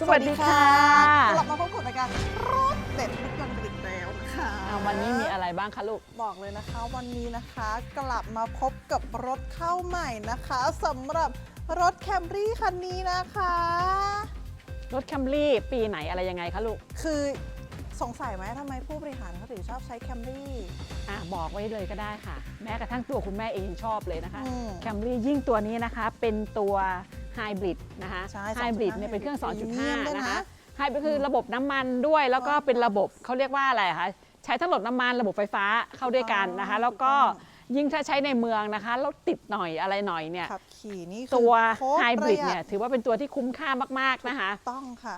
สวัสดีค่ะ กลับมาพบกับรายการรถเด็ดรถยนต์กันอีกแล้วนะคะอ่าวันนี้มีอะไรบ้างคะลูก บอกเลยนะคะ วันนี้นะคะกลับมาพบกับรถเข้าใหม่นะคะสำหรับรถแคมรี่คันนี้นะคะ รถแคมรี่ปีไหนอะไรยังไงคะลูก คือสงสัยไหมทำไมผู้บริหารเขาถึงชอบใช้แคมรี่ อะบอกไว้เลยก็ได้ค่ะ แม้กระทั่งตัวคุณแม่เองยังชอบเลยนะคะ อืม แคมรี่ยิ่งตัวนี้นะคะ เป็นตัว ไฮบริดนะคะใช่ไฮบริด2.5เนี่ยเป็นเครื่อง Premium ด้วย2.5นะนะคะไฮบริดคือระบบน้ำมันด้วยแล้วก็เป็นระบบเขาเรียกว่าอะไรคะใช้ทั้งระบบน้ำมันระบบไฟฟ้าเข้าด้วยกันนะคะ แล้วก็ยิ่งถ้าใช้ในเมืองนะคะแล้วติดหน่อยอะไรหน่อยเนี่ยขับขี่นี่คือตัวโคตไฮบริดประหเนี่ยถือว่าเป็นตัวที่คุ้มค่ามากๆนะคะต้องค่ะ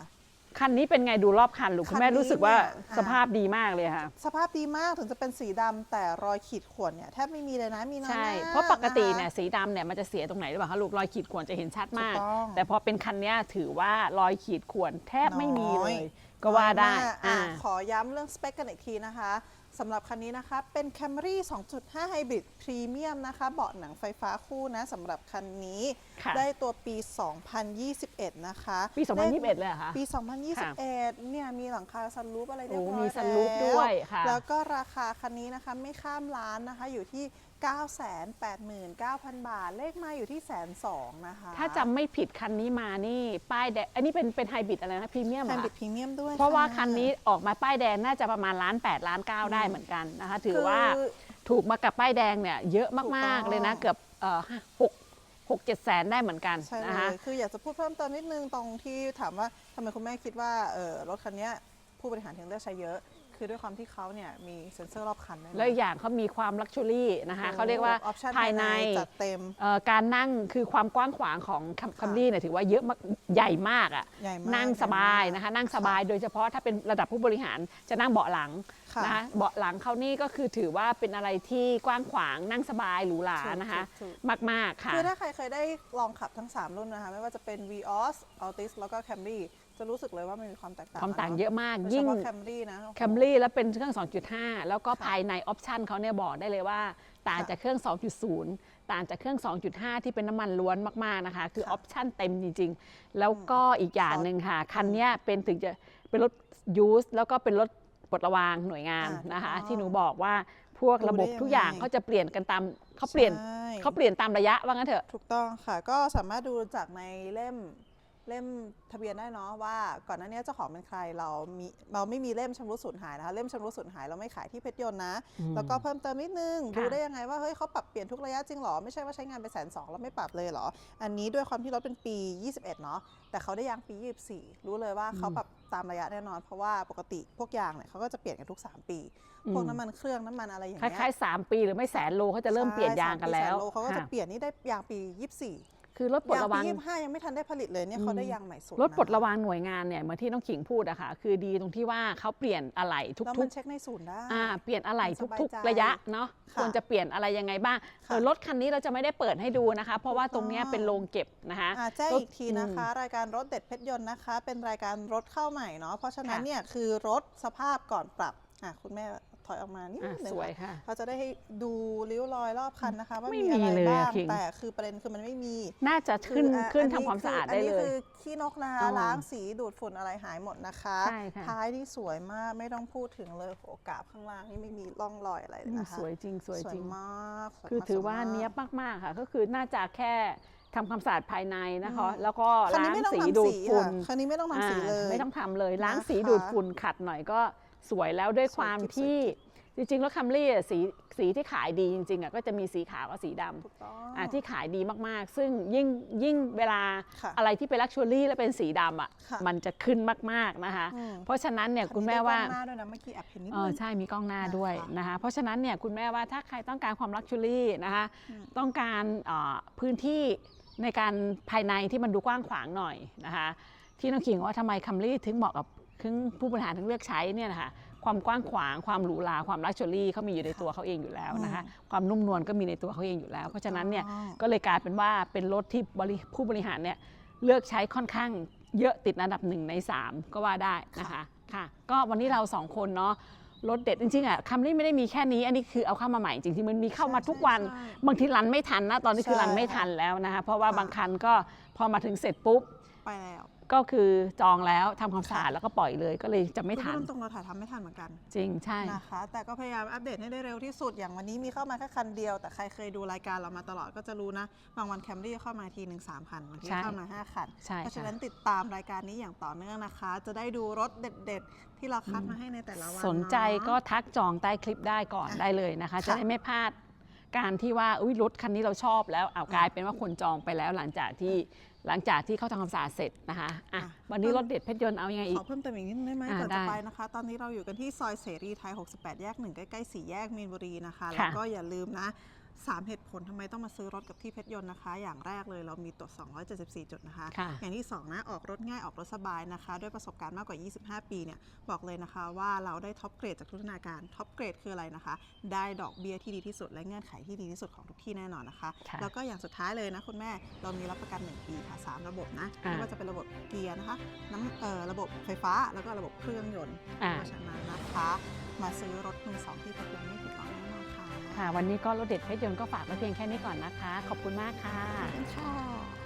คันนี้เป็นไงดูรอบคันลูกคุณแม่คันนี้รู้สึกว่าเนี่ยอะ สภาพดีมากเลยค่ะ สภาพดีมากถึงจะเป็นสีดำแต่รอยขีดข่วนเนี่ยแทบไม่มีเลยนะมีน้อยใช่มากเพราะปกติเนี่ยะคะ สีดำเนี่ยมันจะเสียตรงไหนหรือเปล่าคะลูกรอยขีดข่วนจะเห็นชัดมาก ถูกต้องแต่พอเป็นคันเนี้ยถือว่ารอยขีดข่วนแทบไม่มีเลน้อย ย ก็ว่าได้น้อยมกอ่า อะขอย้ำเรื่องสเปคกันอีกทีนะคะ สำหรับคันนี้นะคะ เป็น Camry 2.5 Hybrid Premium นะคะ เบาะหนังไฟฟ้าคู่นะสำหรับคันนี้ ค่ะได้ตัวปี 2021 นะคะปีได้2021เลยเหรอคะปี 2021 เนี่ยมีหลังคาซันรูปอะไรเรียบร้อยโอ้แล้วมีซันรูฟด้วยค่ะ แล้วก็ราคาคันนี้นะคะไม่ข้ามล้านนะคะอยู่ที่ 989,000 บาท เลขมาอยู่ที่แสนสองนะคะถ้าจำไม่ผิดคันนี้มานี่ป้ายแดงอันนี้เป็นเป็นไฮบริดอะไรนะพรีเมียมแฮนด์บิดพรีเมียมด้วยเพราะว่าะคันนี้ออกมาป้ายแดงน่าจะประมาณล้าน8ล้าน9ได้เหมือนกันนะคะ ถือว่าคือถูกมากับป้ายแดงเนี่ยเยอะถูกต้มากองๆเลยนะเกือบเอ่อหกหกเจ็ดแสนได้เหมือนกันใช่เลนะคะยคืออยากจะพูดเพิ่มเติมนิดนึงตรงที่ถามว่าทำไมคุณแม่คิดว่าเออรถคันเนี้ยผู้บริหารถึงเลือกใช้เยอะ คือด้วยความที่เขาเนี่ยมีเซ็นเซอร์รอบคันด้วยนะ แล้วอีกอย่างเขามีความลักชัวรี่นะคะเขาเรียกว่าออปชั่นภายในจัดเต็มเอ่อการนั่งคือความกว้างขวางของคัมรี่เนี่ยถือว่าเยอะมากใหญ่มากอะใหญ่มากนั่งสบายนะคะ นั่งสบายโดยเฉพาะถ้าเป็นระดับผู้บริหารจะนั่งเบาะหลังค่ะ นะคะเบาะหลังเขานี่ก็คือถือว่าเป็นอะไรที่กว้างขวางนั่งสบายหรูหรานะคะ ถูกมากๆค่ะ คือถ้าใครเคยได้ลองขับทั้ง 3 รุ่นนะคะ ไม่ว่าจะเป็น Vios Altis แล้วก็ Camry จะรู้สึกเลยว่ามันมีความแตกต่างความต่างเยอะมากโดยเฉยิ่งพาะ Camry นะโอ้โหแคมรี่แล้วเป็นเครื่อง 2.5 แล้วก็ค่ะภายในออปชันเขาเนี่ยบอกได้เลยว่า ต่างค่ะจากเครื่อง 2.0 ต่างจากเครื่อง 2.5 ที่เป็นน้ำมันล้วนมากๆนะคะ คืออค่ะอปชันเต็มจริง ๆ แล้วก็อีกอย่างหนึ่งค่ะ คันเนี้ยเป็นถึงจะเป็นรถยูสแล้วก็เป็นรถปลดระวางหน่วยงานอ่านะคะถูกต้องที่หนูบอกว่าพวกระบบดูได้ทุกอย่างยังไงเขาจะเปลี่ยนกันตามเขาเปลี่ยนใช่เขาเปลี่ยนตามระยะว่างั้นเถอะ ถูกต้องค่ะ ก็สามารถดูจากในเล่ม เล่มทะเบียนได้เนาะว่าก่อนหน้านี้เจ้าของเป็นใครเรามีเราไม่มีเล่มชำรุดสูญหายนะคะเล่มชำรุดสูญหายเราไม่ขายที่เพชรยนต์นะอืมแล้วก็เพิ่มเติมนิดนึงค่ะดูได้ยังไงว่าเฮ้ยเขาปรับเปลี่ยนทุกระยะจริงเหรอ ไม่ใช่ว่าใช้งานไปแสนสองแล้วไม่ปรับเลยเหรอ อันนี้ด้วยความที่รถเป็นปี 21 เนาะแต่เขาได้ยางปี 24 รู้เลยว่าเขาปรับตามระยะแน่นอน เพราะว่าปกติพวกยางเนี่ยเขาก็จะเปลี่ยนกันทุก 3 ปี พวกน้ำมันเครื่องน้ำมันอะไรอย่างคเงี้ยล้ายๆ3ปีหรือไม่แสนโลเขาจะเริ่มเปลี่ยนยางกันแล้วใช่สามปีสามโเขาก็จะค่ะเปลี่ยนนี่ได้ยางปี 24 คือรถปลดยางระวัปีงยี่ห้ายังไม่ทันได้ผลิตเลยเนี่ยเขาได้ยางใหม่สุดรถปลดนคระวางหน่วยงานเนี่ยเหมือนที่น้องขิงพูดอะค่ะ คือดีตรงที่ว่าเขาเปลี่ยนอะไหล่ทุแล้วกมันเช็คในศูนย์ได้ๆอ่าเปลี่ยนอะไหล่มันสบายทุกใจๆ ระยะเนาะค่ะควรจะเปลี่ยนอะไรยังไงบ้างค่ะเออรถคันนี้เราจะไม่ได้เปิดให้ดูนะคะ เพราะว่าตรงเนี้ยถูกต้องเป็นโรงเก็บนะคะ อ่าแจ้งรถอีกทีนะคะ รายการรถเด็ดเพชรยนต์นะคะ เป็นรายการรถเข้าใหม่เนาะเพราะฉะนั้นค่ะ เนี่ยคือรถสภาพก่อนปรับอะคุณแม่ ถอยออกมานิดอะนึงสวยค่ะเราจะได้ให้ดูริ้วรอยรอบคันนะคะ ว่าไม่มีอะไรมีเลยอะบ้างคิงแต่คือประเด็นคือมันไม่มี น่าจะขึ้นคืออะขึ้นอัทำความสะอาดคืได้นเลนี้ยคือขี้นกนะคะอ๋อล้างสีดูดฝุ่นอะไรหายหมดนะคะใช่ค่ะท้ายนี่สวยมากไม่ต้องพูดถึงเลยโอกาบข้างล่างนี่ไม่มีร่องรอยอะไรเลยอืมนะคะสวยจริงสวยจริงมากสวยคือมกถือว่าสยมกเนี้ยบมากๆค่ะ ก็คือน่าจะแค่ทำความสะอาดภายในนะคะอืมแล้วก็คันล้านี้งไม่ต้องสีทำดูดสีฝุ่นค่ะคันนี้ไม่ต้องทำสีเลยอ่าไม่ต้องทำเลยล้างสีนะคะดูดฝุ่นขัดหน่อยก็ สวยแล้วด้วยสวยความกิ๊บที่จริงๆ แล้วคัมรี่อะสีสีที่ขายดีจริงๆอะก็จะมีสีขาวกับสีดำถูกต้องอะที่ขายดีมากๆ ซึ่งยิ่งยิ่งเวลาค่ะอะไรที่เป็นลักชัวรี่และเป็นสีดำอะค่ะมันจะขึ้นมากๆนะคะ อืม เพราะฉะนั้นเนี่ยคันคุณนี้แม่ได้ว่ากล้องหน้าด้วยนะเมื่อกี้แอบเห็นนิดเอนึอง ใช่มีกล้องหน้าด้วยนะคะ นะคะ เพราะฉะนั้นเนี่ยคุณแม่ว่าถ้าใครต้องการความลักชัวรี่นะคะ อืม ต้องการเอ่อพื้นที่ในการภายในที่มันดูกว้างขวางหน่อยนะคะ ที่น้องขิงว่าทำไมคัมรี่ถึงเหมาะกับ ถึงผู้บริหารถึงเลือกใช้เนี่ยนะคะความกว้างขวางความหรูหราความลักชัวรี่เขามีอยู่ในตัวเขาเองอยู่แล้วนะคะความนุ่มนวลก็มีในตัวเขาเองอยู่แล้ว เพราะฉะนั้นเนี่ยอ๋อก็เลยกลายเป็นว่าเป็นรถที่บริผู้บริหารเนี่ยเลือกใช้ค่อนข้างเยอะติดอันดับหนึ่งใน 3 ก็ว่าได้นะคะค่ะก็วันนี้เราสองคนเนาะรถเด็ดจริงๆอะคัมรี่ไม่ได้มีแค่นี้ อันนี้คือเอาเข้ามาใหม่จริงๆมันมีเข้ามาทุกวันใช่ใช่บางทีรันไม่ทันนะตอนนี้คือใช่รันไม่ทันแล้วนะคะเพราะว่าค่ะบางคันก็พอมาถึงเสร็จปุ๊บไปแล้ว ก็คือจองแล้วทำความสะอาดแล้วก็ปล่อยเลย ก็เลยจะไม่ทัน พูดตรงๆเราถ่ายทำไม่ทันเหมือนกันจริงใช่ นะคะ แต่ก็พยายามอัปเดตให้ได้เร็วที่สุดอย่างวันนี้มีเข้ามาแค่คันเดียวแต่ใครเคยดูรายการเรามาตลอดก็จะรู้นะ บางวันแคมรี่เข้ามาทีหนึ่งสามคันบางทีใช่ เข้ามาห้าคัน ใช่เพราะฉะค่ะ นั้นติดตามรายการนี้อย่างต่อเนื่องนะคะ จะได้ดูรถเด็ด ๆ ที่เราคัดมาให้ในแต่ละวันสนใจเนาะก็ทักจองใต้คลิปได้ก่อนอะได้เลยนะคะค่ะจะได้ไม่พลาด การที่ว่าอุ้ยรถคันนี้เราชอบแล้วเอากลายเป็นว่าคนจองไปแล้วหลังจากที่หลังจากที่เขาทำความสะอาดเสร็จนะคะอะอะ วันนี้รถเด็ดเพชรยนต์เอายังไงอีขก อเพิ่มเติมอีกนิดนึงได้ไหมอ่าก่อนได้จะไปนะคะ ตอนนี้เราอยู่กันที่ซอยเสรีไทย 68 แยกหนึ่งใกล้ ๆ สี่แยกมีนบุรีนะคะ ค่ะแล้วก็อย่าลืมนะ สามเหตุผลทำไมต้องมาซื้อรถกับที่เพชรยนต์นะคะ อย่างแรกเลยเรามีตรวจ 274 จุดนะคะค่ะอย่างที่ 2 นะ ออกรถง่ายออกรถสบายนะคะ ด้วยประสบการณ์มากกว่า 25 ปีเนี่ยบอกเลยนะคะว่าเราได้ท็อปเกรดจากทุกธนาคารท็อปเกรดคืออะไรนะคะ ได้ดอกเบี้ยที่ดีที่สุด และเงื่อนไขที่ดีที่สุดของทุกที่แน่นอนนะคะค่ะแล้วก็อย่างสุดท้ายเลยนะคุณแม่เรามีรับประกัน 1 ปีค่ะ 3 ระบบนะอ่าไม่ว่าจะเป็นระบบเกียร์นะคะน้ำเอ่อระบบไฟฟ้าแล้วก็ระบบเครื่องยนต์อ่าเพราะฉะนั้นนะคะ มาซื้อรถมือสองที่เพชรยนต์ไม่ผิดหวังแน่นอน ค่ะ วันนี้ก็รถเด็ดเพชรยนต์ก็ฝากไว้เพียงแค่นี้ก่อนนะคะ ขอบคุณมากค่ะขอบคุณค่ะ